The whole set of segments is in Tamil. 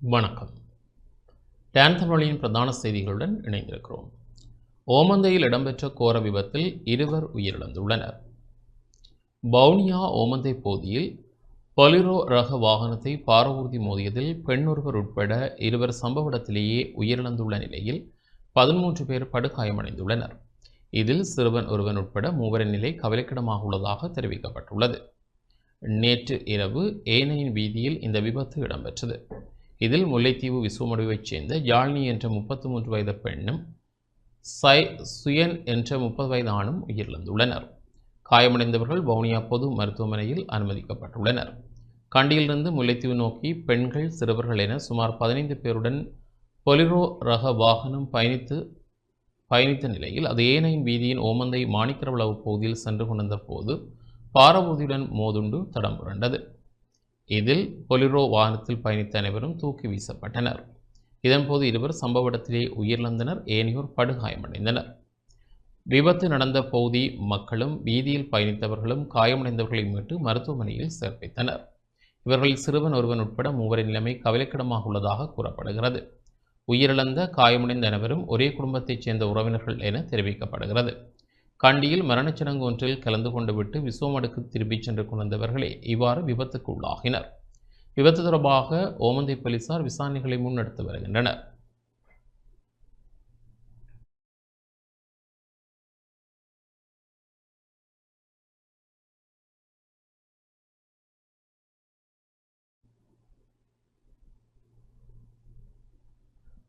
வணக்கம். டேன் தமிழின் பிரதான செய்திகளுடன் இணைந்திருக்கிறோம். ஓமந்தையில் இடம்பெற்ற கோர விபத்தில் இருவர் உயிரிழந்துள்ளனர். பவுனியா ஓமந்தை பகுதியில் பலிரோ ரக வாகனத்தை பாரவூர்தி மோதியதில் பெண்ணொருவர் உட்பட இருவர் சம்பவ இடத்திலேயே உயிரிழந்துள்ள நிலையில் பதிமூன்று பேர் படுகாயமடைந்துள்ளனர். இதில் சிறுவன் ஒருவன் உட்பட மூவரின் நிலை கவலைக்கிடமாக உள்ளதாக தெரிவிக்கப்பட்டுள்ளது. நேற்று இரவு ஏனையின் வீதியில் இந்த விபத்து இடம்பெற்றது. இதில் முல்லைத்தீவு விசுவமடுவைச் சேர்ந்த யாழ்னி என்ற முப்பத்தி மூன்று வயது பெண்ணும் சை சுயன் என்ற முப்பது வயது ஆணும் உயிரிழந்துள்ளனர். காயமடைந்தவர்கள் வவுனியா பொது மருத்துவமனையில் அனுமதிக்கப்பட்டுள்ளனர். கண்டியிலிருந்து முல்லைத்தீவு நோக்கி பெண்கள் சிறுவர்கள் என சுமார் பதினைந்து பேருடன் பொலிரோ ரக வாகனம் பயணித்து பயணித்த நிலையில் அது ஏனையின் வீதியின் ஓமந்தை மாணிக்கரவளவு பகுதியில் சென்று கொண்டிருந்த போது பாரபூதியுடன் மோதுண்டு தடம் புரண்டது. இதில் பொலிரோ வாகனத்தில் பயணித்த அனைவரும் தூக்கி வீசப்பட்டனர். இதன்போது இருவர் சம்பவ இடத்திலே உயிரிழந்தனர். ஏனையோர் படுகாயமடைந்தனர். விபத்து நடந்த பகுதி மக்களும் வீதியில் பயணித்தவர்களும் காயமடைந்தவர்களை மீட்டு மருத்துவமனையில் சேர்ப்பித்தனர் இவர்களில் சிறுவன் ஒருவன் உட்பட மூவரின் நிலைமை கவலைக்கிடமாக உள்ளதாக கூறப்படுகிறது. உயிரிழந்த காயமடைந்த அனைவரும் ஒரே குடும்பத்தைச் சேர்ந்த உறவினர்கள் என தெரிவிக்கப்படுகிறது. கண்டியில் மரணச்சடங்கு ஒன்றில் கலந்து கொண்டுவிட்டு விஸ்வமடுக்கு திரும்பிச் சென்று கொண்டிருந்தவர்களே இவ்வாறு விபத்துக்கு உள்ளாகினர் விபத்து தொடர்பாக ஓமந்தை போலீசார் விசாரணைகளை முன்னெடுத்து வருகின்றனர்.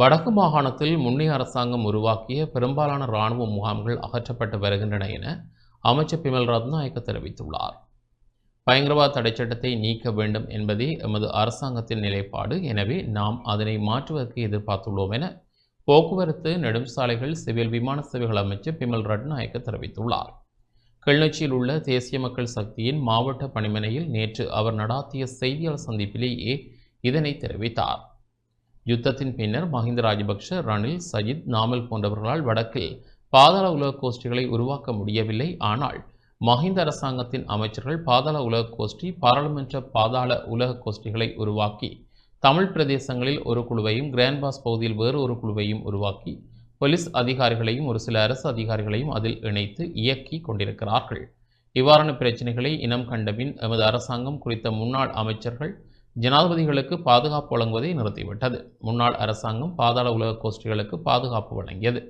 வடக்கு மாகாணத்தில் முன்னைய அரசாங்கம் உருவாக்கிய பெரும்பாலான இராணுவ முகாம்கள் அகற்றப்பட்டு வருகின்றன என அமைச்சர் பிமல் ரத்நாயக்க தெரிவித்துள்ளார். பயங்கரவாத தடைச்சட்டத்தை நீக்க வேண்டும் என்பதே எமது அரசாங்கத்தின் நிலைப்பாடு. எனவே நாம் அதனை மாற்றுவதற்கு எதிர்பார்த்துள்ளோம் என போக்குவரத்து நெடுஞ்சாலைகள் சிவில் விமான சேவைகள் அமைச்சர் பிமல் ரட்நாயக்க தெரிவித்துள்ளார். கிளிநொச்சியில் உள்ள தேசிய மக்கள் சக்தியின் மாவட்ட பணிமனையில் நேற்று அவர் நடாத்திய செய்தியாளர் சந்திப்பிலேயே இதனை தெரிவித்தார். யுத்தத்தின் பின்னர் மஹிந்த ராஜபக்ஷ ரணில் சஜித் நாமல் போன்றவர்களால் வடக்கில் பாதாள உலக கோஷ்டிகளை உருவாக்க முடியவில்லை. ஆனால் மஹிந்த அரசாங்கத்தின் அமைச்சர்கள் பாதாள உலக கோஷ்டி பாராளுமன்ற பாதாள உலக கோஷ்டிகளை உருவாக்கி தமிழ் பிரதேசங்களில் ஒரு குழுவையும் கிராண்ட்பாஸ் பகுதியில் வேறு ஒரு குழுவையும் உருவாக்கி போலீஸ் அதிகாரிகளையும் ஒரு சில அரசு அதிகாரிகளையும் அதில் இணைத்து இயக்கி கொண்டிருக்கிறார்கள். இவ்வாறான பிரச்சனைகளை இனம் கண்டபின் எமது அரசாங்கம் குறித்த முன்னாள் அமைச்சர்கள் ஜனாதிபதிகளுக்கு பாதுகாப்பு வழங்குவதை நிறுத்திவிட்டது. முன்னாள் அரசாங்கம் பாதாள உலக கோஷ்டிகளுக்கு பாதுகாப்பு வழங்கியது.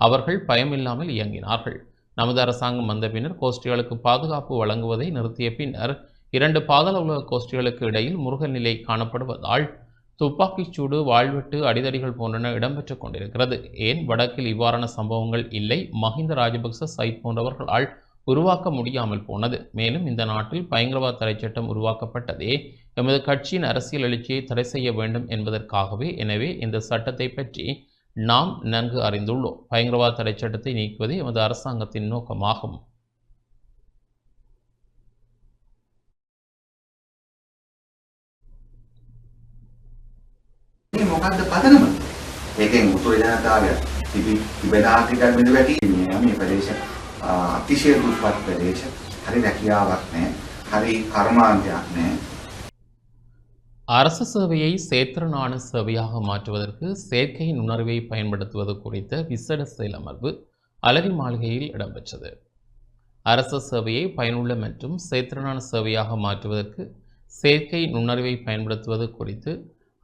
அவர்கள் பயமில்லாமல் இயங்கினார்கள். நமது அரசாங்கம் வந்த பின்னர் கோஷ்டிகளுக்கு பாதுகாப்பு வழங்குவதை நிறுத்திய பின்னர் இரண்டு பாதாள உலக கோஷ்டிகளுக்கு இடையில் முருகன் நிலை காணப்படுவதால் துப்பாக்கிச் சூடு வாழ்வெட்டு அடிதடிகள் போன்றன இடம்பெற்றுக் கொண்டிருக்கிறது. ஏன்? வடக்கில் இவ்வாறான சம்பவங்கள் இல்லை. மஹிந்த ராஜபக்ச சைத் போன்றவர்களால் உருவாக்க முடியாமல் போனது. மேலும் இந்த நாட்டில் பயங்கரவாத தடை சட்டம் உருவாக்கப்பட்டதே எமது கட்சியின் அரசியல் எழுச்சியை தடை செய்ய வேண்டும் என்பதற்காகவே எனவே இந்த சட்டத்தை பற்றி நாம் நன்கு அறிந்துள்ளோம் பயங்கரவாத தடை சட்டத்தை நீக்குவதே எமது அரசாங்கத்தின் நோக்கமாகும் මේ මොකක්ද පදනම? ඒකෙන් උතුරු ජනතාවය තිබි තිබෙන ආර්ථිකයක් බිඳ වැටීමේ මේ ප්‍රදේශ ආ, අතිශය දුප්පත් ප්‍රදේශ. හරි රැකියාවක් නැහැ. හරි කර්මාන්තයක් නැහැ. அரசு சேவையை சேத்திரனான சேவையாக மாற்றுவதற்கு செயற்கை நுண்ணறிவை பயன்படுத்துவது குறித்த விசேட செயலமர்வு அலரி மாளிகையில் இடம்பெற்றது. அரச சேவையை பயனுள்ள மற்றும் சேத்திரனான சேவையாக மாற்றுவதற்கு செயற்கை நுண்ணறிவை பயன்படுத்துவது குறித்து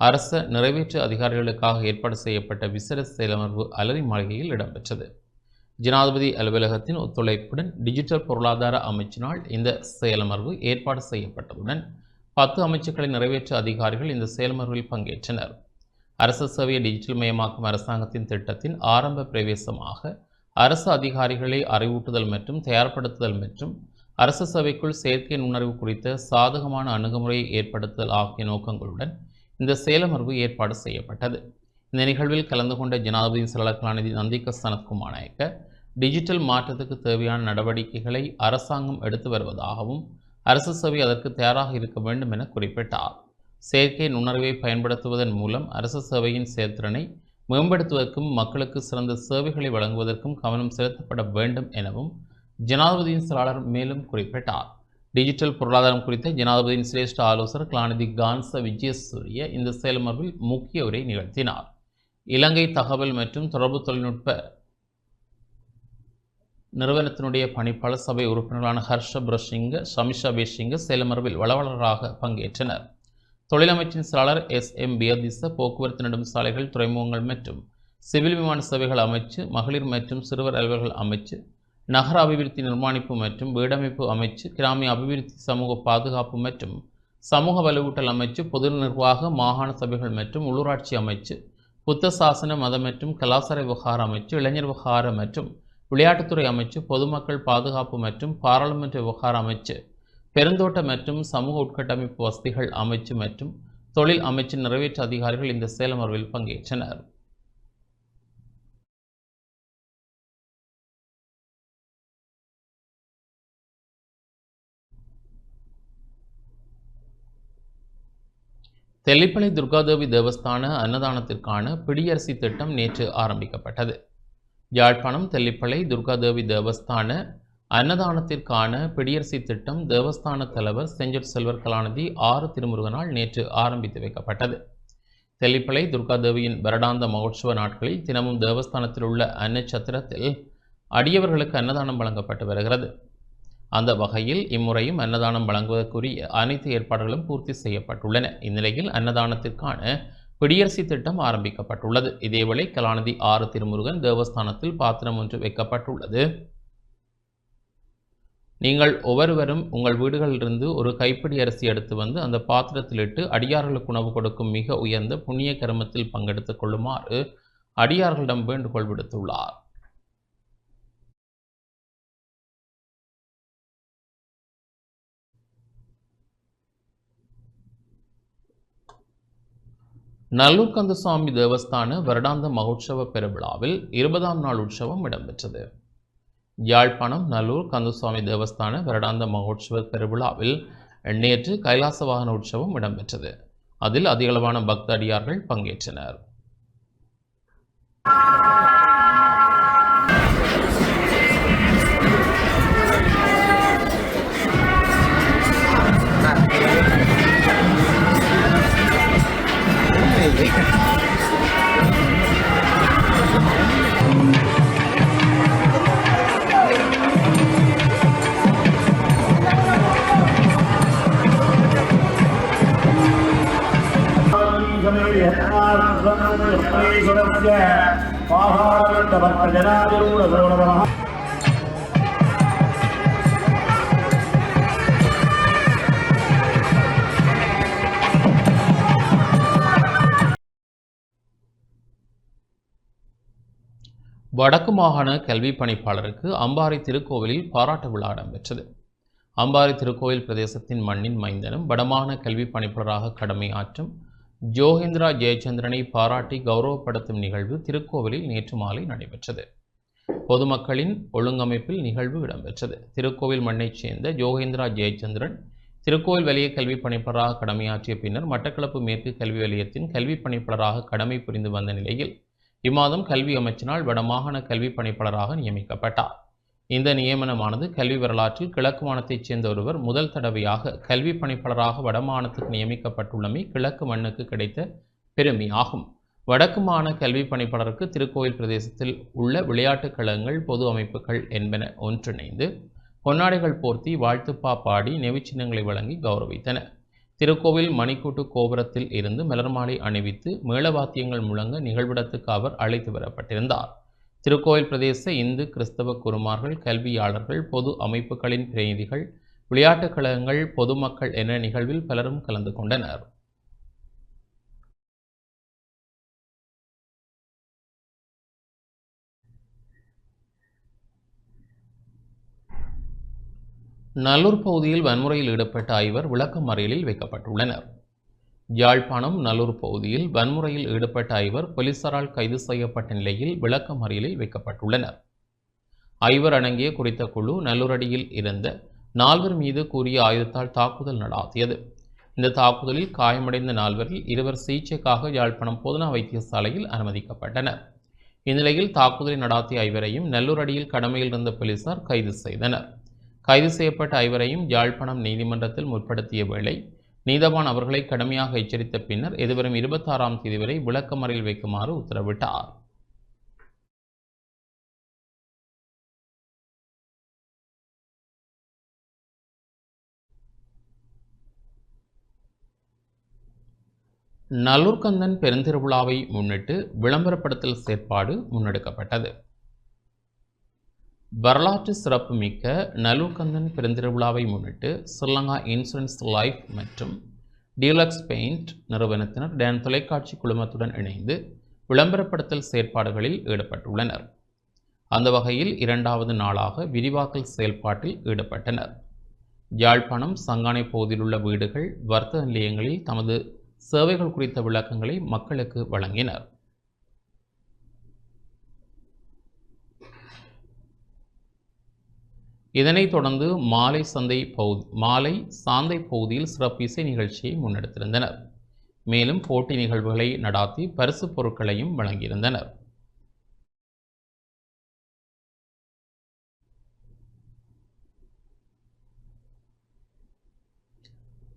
அரச நிறைவேற்று அதிகாரிகளுக்காக ஏற்பாடு செய்யப்பட்ட விசேட செயலமர்வு அலரி மாளிகையில் இடம்பெற்றது. ஜனாதிபதி அலுவலகத்தின் ஒத்துழைப்புடன் டிஜிட்டல் பொருளாதார அமைச்சினால் இந்த செயலமர்வு ஏற்பாடு செய்யப்பட்டதுடன் பத்து அமைச்சுக்களை நிறைவேற்ற அதிகாரிகள் இந்த செயல்முறையில் பங்கேற்றனர். அரசு சேவையை டிஜிட்டல் மயமாக்கும் அரசாங்கத்தின் திட்டத்தின் ஆரம்ப பிரவேசமாக அரசு அதிகாரிகளை அறிவூட்டுதல் மற்றும் தயார்படுத்துதல் மற்றும் அரசு சபைக்குள் செயற்கை நுண்ணறிவு குறித்த சாதகமான அணுகுமுறையை ஏற்படுத்துதல் ஆகிய நோக்கங்களுடன் இந்த செயலமர்வு ஏற்பாடு செய்யப்பட்டது. இந்த நிகழ்வில் கலந்து கொண்ட ஜனாதிபதி செயலாளர்களான நந்திக சனத்குமார் நாயக்க டிஜிட்டல் மாற்றத்துக்கு தேவையான நடவடிக்கைகளை அரசாங்கம் எடுத்து வருவதாகவும் அரசு சபை அதற்கு தயாராக இருக்க வேண்டும் என குறிப்பிட்டார். செயற்கை நுண்ணறிவை பயன்படுத்துவதன் மூலம் அரசு சேவையின் செயல்திறனை மேம்படுத்துவதற்கும் மக்களுக்கு சிறந்த சேவைகளை வழங்குவதற்கும் கவனம் செலுத்தப்பட வேண்டும் எனவும் ஜனாதிபதியின் செயலாளர் மேலும் குறிப்பிட்டார். டிஜிட்டல் பொருளாதாரம் குறித்த ஜனாதிபதியின் சிரேஷ்ட ஆலோசகர் கலாநிதி கான்ச விஜயசூரிய இந்த செயலமர்வில் முக்கிய உரை நிகழ்த்தினார். இலங்கை தகவல் மற்றும் தொடர்பு தொழில்நுட்ப நிறுவனத்தினுடைய பணிப்பாளர் சபை உறுப்பினர்களான ஹர்ஷ பிரசிங்க சமிஷா பேஷிங்க செயலமர்வில் வளவலராக பங்கேற்றனர். தொழிலமைச்சின் செயலாளர் எஸ். எம். பியதிச போக்குவரத்து நெடுஞ்சாலைகள் துறைமுகங்கள் மற்றும் சிவில் விமான சேவைகள் அமைச்சு மகளிர் மற்றும் சிறுவர் அலுவல்கள் அமைச்சு நகர அபிவிருத்தி நிர்மாணிப்பு மற்றும் வீடமைப்பு அமைச்சு கிராமிய அபிவிருத்தி சமூக பாதுகாப்பு மற்றும் சமூக வலுவூட்டல் அமைச்சு பொது நிர்வாக மாகாண சபைகள் மற்றும் உள்ளூராட்சி அமைச்சு புத்த சாசன மத மற்றும் கலாசார விவகார அமைச்சு இளைஞர் விவகார மற்றும் விளையாட்டுத்துறை அமைச்சு பொதுமக்கள் பாதுகாப்பு மற்றும் பாராளுமன்ற விவகார அமைச்சு பெருந்தோட்ட மற்றும் சமூக உட்கட்டமைப்பு வசதிகள் அமைச்சு மற்றும் தொழில் அமைச்சின் நிறைவேற்று அதிகாரிகள் இந்த செயலமர்வில் பங்கேற்றனர். தெல்லிப்பளை துர்காதேவி தேவஸ்தான அன்னதானத்திற்கான பிடியரசி திட்டம் நேற்று ஆரம்பிக்கப்பட்டது. யாழ்ப்பாணம் தெல்லிப்பளை துர்காதேவி தேவஸ்தான அன்னதானத்திற்கான பிடியரசி திட்டம் தேவஸ்தான தலைவர் செஞ்சர் செல்வர் கலாநிதி ஆறு திருமுருகனால் நேற்று ஆரம்பித்து வைக்கப்பட்டது. தெல்லிப்பளை துர்காதேவியின் வருடாந்த மகோற்சவ நாட்களில் தினமும் தேவஸ்தானத்தில் உள்ள அன்னச்சத்திரத்தில் அடியவர்களுக்கு அன்னதானம் வழங்கப்பட்டு வருகிறது. அந்த வகையில் இம்முறையும் அன்னதானம் வழங்குவதற்குரிய அனைத்து ஏற்பாடுகளும் பூர்த்தி செய்யப்பட்டுள்ளன. இந்நிலையில் அன்னதானத்திற்கான பிடியரசி திட்டம் ஆரம்பிக்கப்பட்டுள்ளது. இதேவேளை கலாநிதி ஆறு திருமுருகன் தேவஸ்தானத்தில் பாத்திரம் ஒன்று வைக்கப்பட்டுள்ளது. நீங்கள் ஒவ்வொருவரும் உங்கள் வீடுகளிலிருந்து ஒரு கைப்பிடி அரிசி எடுத்து வந்து அந்த பாத்திரத்தில் இட்டு அடியார்களுக்கு உணவு கொடுக்கும் மிக உயர்ந்த புண்ணிய கர்மத்தில் பங்கெடுத்துக் கொள்ளுமாறு அடியார்களிடம் வேண்டுகோள் விடுத்துள்ளார். நல்லூர் கந்தசுவாமி தேவஸ்தான வருடாந்த மகோற்சவ பெருவிழாவில் இருபதாம் நாள் உற்சவம் இடம்பெற்றது. யாழ்ப்பாணம் நல்லூர் கந்தசுவாமி தேவஸ்தான வருடாந்த மகோற்சவ பெருவிழாவில் நேற்று கைலாச வாகன உற்சவம் இடம்பெற்றது. அதில் அதிகளவான பக்தடியார்கள் பங்கேற்றனர். பக்த அடியார்கள் பங்கேற்றனர் வடக்கு மாகாண கல்வி பணிப்பாளருக்கு அம்பாறை திருக்கோவிலில் பாராட்டு விழா இடம்பெற்றது. அம்பாறை திருக்கோவில் பிரதேசத்தின் மண்ணின் மைந்தனும் வடமாகாண கல்வி பணிப்பாளராக கடமையாற்றும் ஜோகேந்திரா ஜெயச்சந்திரனை பாராட்டி கௌரவப்படுத்தும் நிகழ்வு திருக்கோவிலில் நேற்று மாலை நடைபெற்றது. பொதுமக்களின் ஒழுங்கமைப்பில் நிகழ்வு இடம்பெற்றது. திருக்கோவில் மண்ணைச் சேர்ந்த ஜோகேந்திரா ஜெயச்சந்திரன் திருக்கோவில் வலய கல்வி பணிப்பாளராக கடமையாற்றிய பின்னர் மட்டக்களப்பு மேற்கு கல்வி வலயத்தின் கல்வி பணிப்பாளராக கடமை புரிந்து வந்த நிலையில் இம்மாதம் கல்வி அமைச்சினால் வடமாகாண கல்வி பணிப்பாளராக நியமிக்கப்பட்டார். இந்த நியமனமானது கல்வி வரலாற்றில் கிழக்கு மாநிலத்தைச் சேர்ந்த ஒருவர் முதல் தடவையாக கல்வி பணிப்பாளராக வடமாகாணத்துக்கு நியமிக்கப்பட்டுள்ளமை கிழக்கு மண்ணுக்கு கிடைத்த பெருமை ஆகும். வடக்கு மாகாண கல்வி பணிப்பாளருக்கு திருக்கோயில் பிரதேசத்தில் உள்ள விளையாட்டுக் கழகங்கள் பொது அமைப்புகள் என்பன ஒன்றிணைந்து பொன்னாடைகள் போர்த்தி வாழ்த்துப்பா பாடி நெவிச்சின்னங்களை வழங்கி கௌரவித்தன திருக்கோவில் மணிக்கூட்டு கோபுரத்தில் இருந்து மலர்மாலை அணிவித்து மேளவாத்தியங்கள் முழங்க நிகழ்விடத்துக்கு அவர் அழைத்து வரப்பட்டிருந்தார். திருக்கோவில் பிரதேச இந்து கிறிஸ்தவ குருமார்கள் கல்வியாளர்கள் பொது அமைப்புகளின் பிரதிநிதிகள் விளையாட்டுக் கழகங்கள் பொதுமக்கள் என நிகழ்வில் பலரும் கலந்து கொண்டனர். நல்லூர் பகுதியில் வன்முறையில் ஈடுபட்ட ஐவர் விளக்கமறியலில் வைக்கப்பட்டுள்ளனர். யாழ்ப்பாணம் நல்லூர் பகுதியில் வன்முறையில் ஈடுபட்ட ஐவர் போலீசாரால் கைது செய்யப்பட்ட நிலையில் விளக்கமறியலில் வைக்கப்பட்டுள்ளனர். ஐவர் அடங்கிய குறித்த குழு நல்லூரடியில் இருந்த நால்வர் மீது கூறிய ஆயுதத்தால் தாக்குதல் நடாத்தியது. இந்த தாக்குதலில் காயமடைந்த நால்வரில் இருவர் சிகிச்சைக்காக யாழ்ப்பாணம் போதனா வைத்தியசாலையில் அனுமதிக்கப்பட்டனர். இந்நிலையில் தாக்குதலை நடாத்திய ஐவரையும் நல்லூர் அடியில் கடமையில் இருந்த போலீசார் கைது செய்தனர். கைது செய்யப்பட்ட ஐவரையும் யாழ்ப்பாணம் நீதிமன்றத்தில் முற்படுத்திய வேளை நீதவான் அவர்களை கடுமையாக எச்சரித்த பின்னர் எதிர்வரும் இருபத்தாறாம் தேதி வரை விளக்கமறையில் வைக்குமாறு உத்தரவிட்டார். நல்லூர்கந்தன் பெருந்திருவிழாவை முன்னிட்டு விளம்பரப்படுத்தல் செயற்பாடு முன்னெடுக்கப்பட்டது. வரலாற்று சிறப்புமிக்க நலுகந்தன் பெருந்திருவிழாவை முன்னிட்டு ஸ்ரீலங்கா இன்சூரன்ஸ் லைஃப் மற்றும் டீலக்ஸ் பெயிண்ட் நிறுவனத்தினர் டேன் தொலைக்காட்சி குழுமத்துடன் இணைந்து விளம்பரப்படுத்தல் செயற்பாடுகளில் ஈடுபட்டுள்ளனர். அந்த வகையில் இரண்டாவது நாளாக விரிவாக்கல் செயல்பாட்டில் ஈடுபட்டனர். யாழ்ப்பாணம் சங்கானை பகுதியிலுள்ள வீடுகள் வர்த்தக நிலையங்களில் தமது சேவைகள் குறித்த விளக்கங்களை மக்களுக்கு வழங்கினர். இதனைத் தொடர்ந்து மாலை சந்தை பகுதி மாலை சாந்தை பகுதியில் சிறப்பு இசை நிகழ்ச்சியை முன்னெடுத்திருந்தனர். மேலும் போட்டி நிகழ்வுகளை நடாத்தி பரிசுப் பொருட்களையும் வழங்கியிருந்தனர்.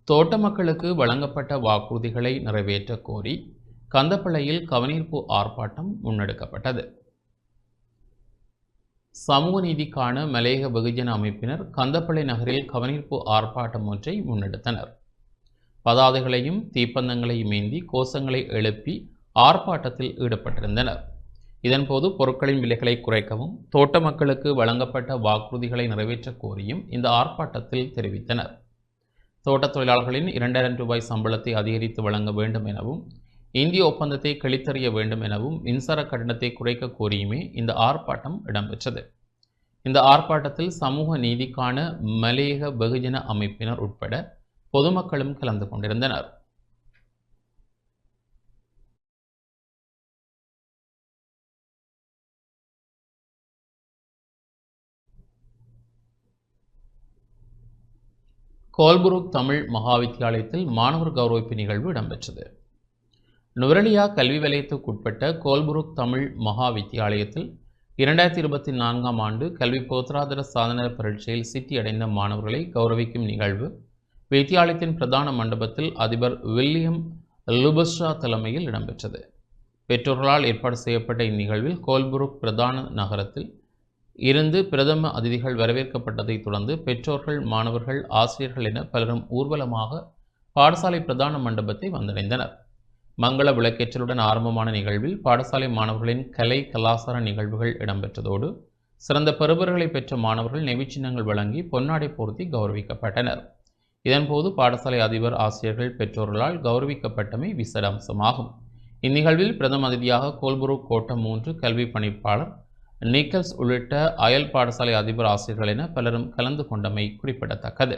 தோட்ட மக்களுக்கு வழங்கப்பட்ட வாக்குறுதிகளை நிறைவேற்ற கோரி கந்தப்பள்ளியில் கவனீர்ப்பு ஆர்ப்பாட்டம் முன்னெடுக்கப்பட்டது. சமூக நீதிக்கான மலையக வெகுஜன அமைப்பினர் கந்தப்பள்ளி நகரில் கவனிப்பு ஆர்ப்பாட்டம் ஒன்றை முன்னெடுத்தனர். பதாதைகளையும் தீப்பந்தங்களையும் ஏந்தி கோஷங்களை எழுப்பி ஆர்ப்பாட்டத்தில் ஈடுபட்டிருந்தனர். இதன்போது பொருட்களின் விலைகளை குறைக்கவும் தோட்ட மக்களுக்கு வழங்கப்பட்ட வாக்குறுதிகளை நிறைவேற்ற கோரியும் இந்த ஆர்ப்பாட்டத்தில் தெரிவித்தனர். தோட்டத் தொழிலாளர்களின் இரண்டாயிரம் ரூபாய் சம்பளத்தை அதிகரித்து வழங்க வேண்டும் எனவும் இந்திய ஒப்பந்தத்தை கிழித்தறிய வேண்டும் எனவும் மின்சார கட்டணத்தை குறைக்க கோரியுமே இந்த ஆர்ப்பாட்டம் இடம்பெற்றது. இந்த ஆர்ப்பாட்டத்தில் சமூக நீதிக்கான மலையக வெகுஜன அமைப்பினர் உட்பட பொதுமக்களும் கலந்து கொண்டிருந்தனர். கோல்புருக் தமிழ் மகாவித்தியாலயத்தில் மாணவர் கௌரவிப்பு நிகழ்வு இடம்பெற்றது. நுவரலியா கல்வி வலயத்துக்குட்பட்ட கோல்புருக் தமிழ் மகா வித்தியாலயத்தில் இரண்டாயிரத்தி இருபத்தி நான்காம் ஆண்டு கல்வி போத்ராதர சாதனர் பரீட்சையில் சித்தியடைந்த மாணவர்களை கௌரவிக்கும் நிகழ்வு. வித்தியாலயத்தின் பிரதான மண்டபத்தில் அதிபர் வில்லியம் லுபஸ்ரா தலைமையில் இடம்பெற்றது. பெற்றோர்களால் ஏற்பாடு செய்யப்பட்ட இந்நிகழ்வில் கோல்புருக் பிரதான நகரத்தில் இருந்து பிரதம அதிதிகள் வரவேற்கப்பட்டதைத் தொடர்ந்து பெற்றோர்கள் மாணவர்கள் ஆசிரியர்கள் என பலரும் ஊர்வலமாக பாடசாலை பிரதான மண்டபத்தை வந்தடைந்தனர். மங்கள விளக்கேற்றலுடன் ஆரம்பமான நிகழ்வில் பாடசாலை மாணவர்களின் கலை கலாசார நிகழ்வுகள் இடம்பெற்றதோடு சிறந்த பெறுபர்களை பெற்ற மாணவர்கள் நெவிச்சின்னங்கள் வழங்கி பொன்னாடை போர்த்தி கௌரவிக்கப்பட்டனர். இதன்போது பாடசாலை அதிபர் ஆசிரியர்கள் பெற்றோர்களால் கௌரவிக்கப்பட்டமை விசேட அம்சமாகும். இந்நிகழ்வில் பிரதம அதிதியாக கோல்புரு கோட்டம் மூன்று கல்வி பணிப்பாளர் நிக்கல்ஸ் உள்ளிட்ட அயல் பாடசாலை அதிபர் ஆசிரியர்கள் என பலரும் கலந்து கொண்டமை குறிப்பிடத்தக்கது.